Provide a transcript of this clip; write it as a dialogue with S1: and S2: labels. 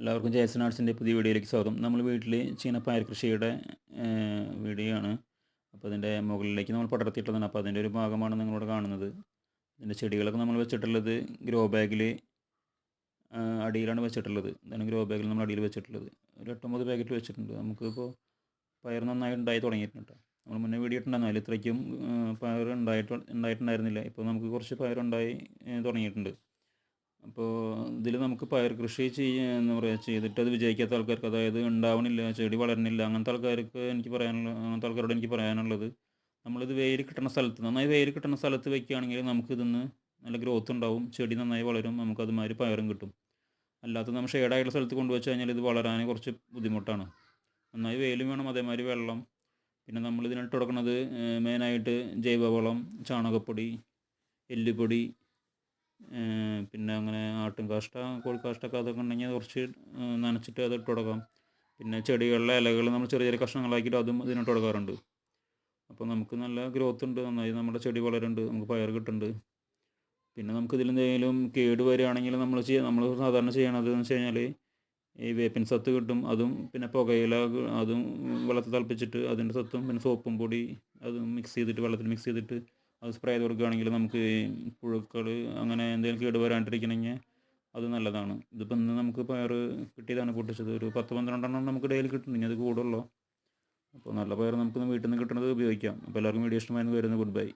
S1: എല്ലാവർക്കും ജേസൺ ആർട്സിന്റെ പുതിയ വീഡിയോയിലേക്ക് സ്വാഗതം. നമ്മൾ വീട്ടിൽ ചീനപ്പയർ പയർ കൃഷിയുടെ വീഡിയോ ആണ് അപ്പോൾ അതിന്റെ മുകളിലേക്ക് നമ്മൾ പടർത്തിയിട്ടുള്ളതാണ്. അപ്പോൾ അതിന്റെ ഒരു ഭാഗമാണ് നിങ്ങളോട് കാണുന്നത്. ഇതിന്റെ ചെടികളൊക്കെ നമ്മൾ വെച്ചിട്ടുള്ളത് ഗ്രോ ബാഗിൽ അടിയിലാണ് വെച്ചിട്ടുള്ളത്. ഇതാണ് ഗ്രോ ബാഗിൽ നമ്മൾ അടിയിൽ വെച്ചിട്ടുള്ളത്. ഒരു എട്ടൊമ്പത് പാക്കറ്റ് വെച്ചിട്ടുണ്ട്. നമുക്കിപ്പോൾ പയർ നന്നായി ഉണ്ടായി തുടങ്ങിയിട്ടുണ്ട് നമ്മൾ മുന്നേ വീഡിയോ ഇട്ടുണ്ടായിരുന്നു ഇത്രയ്ക്കും പയർ ഉണ്ടായിട്ട് ഉണ്ടായിട്ടുണ്ടായിരുന്നില്ല. ഇപ്പോൾ നമുക്ക് കുറച്ച് പയർ ഉണ്ടായി തുടങ്ങിയിട്ടുണ്ട്. അപ്പോൾ ഇതിൽ നമുക്ക് പയർ കൃഷി ചെയ്യുക എന്ന് പറയുക ചെയ്തിട്ട് അത് വിജയിക്കാത്ത ആൾക്കാർക്ക് അതായത് ഉണ്ടാവണില്ല ചെടി വളരണില്ല അങ്ങനത്തെ ആൾക്കാർക്ക് എനിക്ക് പറയാനുള്ള അങ്ങനത്തെ ആൾക്കാരോട് എനിക്ക് പറയാനുള്ളത് നമ്മളിത് വെയിൽ കിട്ടുന്ന സ്ഥലത്ത് നന്നായി വെയിൽ കിട്ടുന്ന സ്ഥലത്ത് വെക്കുകയാണെങ്കിൽ നമുക്ക് ഇതിന്ന് നല്ല ഗ്രോത്ത് ഉണ്ടാവും ചെടി നന്നായി വളരും നമുക്ക് അതുമാതിരി പയറും കിട്ടും. അല്ലാത്ത നമ്മൾ ഷെയ്ഡായിട്ടുള്ള സ്ഥലത്ത് കൊണ്ടുവച്ച് കഴിഞ്ഞാൽ ഇത് വളരാൻ കുറച്ച് ബുദ്ധിമുട്ടാണ്. നന്നായി വെയിലും വേണം അതേമാതിരി വെള്ളം. പിന്നെ നമ്മൾ ഇതിനിട്ട് കൊടുക്കുന്നത് മെയിനായിട്ട് ജൈവവളം ചാണകപ്പൊടി എല്ലുപൊടി പിന്നെ അങ്ങനെ ആട്ടും കാഷ്ട കോഴിക്കാഷ്ടമൊക്കെ അതൊക്കെ ഉണ്ടെങ്കിൽ കുറച്ച് നനച്ചിട്ട് അത് ഇട്ട് കൊടുക്കാം. പിന്നെ ചെടികളിലെ ഇലകൾ നമ്മൾ ചെറിയ ചെറിയ കഷ്ണങ്ങളാക്കിയിട്ട് അതും ഇതിനോട്ട് കൊടുക്കാറുണ്ട്. അപ്പോൾ നമുക്ക് നല്ല ഗ്രോത്ത് ഉണ്ട് നന്നായി നമ്മുടെ ചെടി വളരുന്നുണ്ട് നമുക്ക് പയർ കിട്ടുന്നുണ്ട്. പിന്നെ നമുക്ക് ഇതിലെന്തെങ്കിലും കേട് വരികയാണെങ്കിൽ നമ്മൾ ചെയ്യുക നമ്മൾ സാധാരണ ചെയ്യണത് എന്ന് വെച്ച് കഴിഞ്ഞാൽ ഈ വേപ്പിൻ സത്ത് കിട്ടും അതും പിന്നെ പുകയില അതും വെള്ളത്തിൽ തിളപ്പിച്ചിട്ട് അതിന്റെ സത്തും പിന്നെ സോപ്പും പൊടി അതും മിക്സ് ചെയ്തിട്ട് വെള്ളത്തിൽ മിക്സ് ചെയ്തിട്ട് അത് സ്പ്രേ ചെയ്ത് കൊടുക്കുകയാണെങ്കിൽ നമുക്ക് പുഴുക്കൾ അങ്ങനെ എന്തെങ്കിലും കേട് വരാണ്ടിരിക്കണമെങ്കിൽ അത് നല്ലതാണ്. ഇതിപ്പോൾ ഇന്ന് നമുക്ക് പയർ കിട്ടിയതാണ് പൊട്ടിച്ചത്. ഒരു പത്ത് പന്ത്രണ്ടെണ്ണം നമുക്ക് ഡെയിലി കിട്ടുന്നു ഇനി അത് കൂടുള്ളൂ. അപ്പോൾ നല്ല പയർ നമുക്ക് വീട്ടിൽ നിന്ന് കിട്ടുന്നത് ഉപയോഗിക്കാം. അപ്പോൾ എല്ലാവർക്കും വീഡിയോ ഇഷ്ടമായിരുന്നു വരുന്നത് ഗുഡ് ബൈ